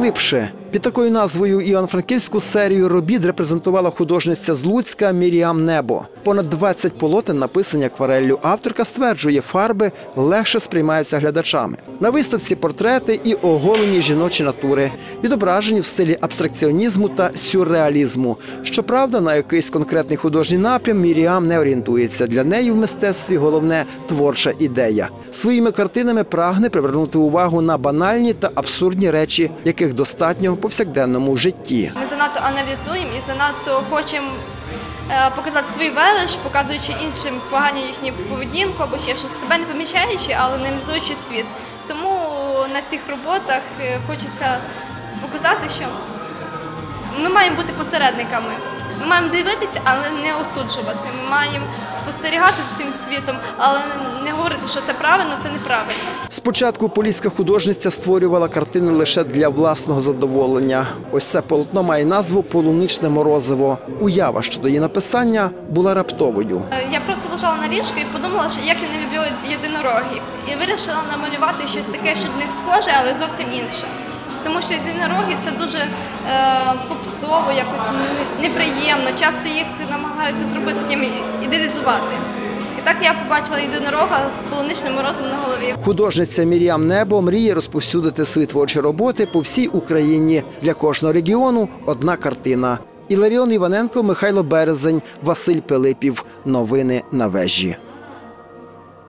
глибше. Під такою назвою Івано-Франківську серію робіт репрезентувала художниця з Луцька Міріам Небо. Понад 20 полотен написані аквареллю. Авторка стверджує, фарби легше сприймаються глядачами. На виставці портрети і оголені жіночі натури, відображені в стилі абстракціонізму та сюрреалізму. Щоправда, на якийсь конкретний художній напрям Міріам не орієнтується. Для неї в мистецтві головне творча ідея. Своїми картинами прагне привернути увагу на банальні та абсурдні речі, яких достатньо повсякденному житті. Ми занадто аналізуємо і занадто хочемо е, показати свій велич, показуючи іншим погані їхні поведінку або ще щось себе не помічаючи, але не аналізуючи світ. Тому на цих роботах е, хочеться показати, що ми маємо бути посередниками. Ми маємо дивитися, але не осуджувати. Ми маємо спостерігати за цим світом, але не говорити, що це правильно, це неправильно. Спочатку поліська художниця створювала картини лише для власного задоволення. Ось це полотно має назву Полуничне морозиво. Уява щодо її написання була раптовою. Е, Я просто лежала на ліжку і подумала, що як я не люблю єдинорогів. І вирішила намалювати щось таке, що до них схоже, але зовсім інше. Тому що єдинороги це дуже е, попсово, якось неприємно. Часто їх намагаються зробити таким ідеалізувати. Так я побачила єдинорога з полуничним морозом на голові. Художниця Мір'ям Небо мріє розповсюдити свої творчі роботи по всій Україні. Для кожного регіону одна картина. Іларіон Іваненко, Михайло Березень, Василь Пилипів. Новини на вежі.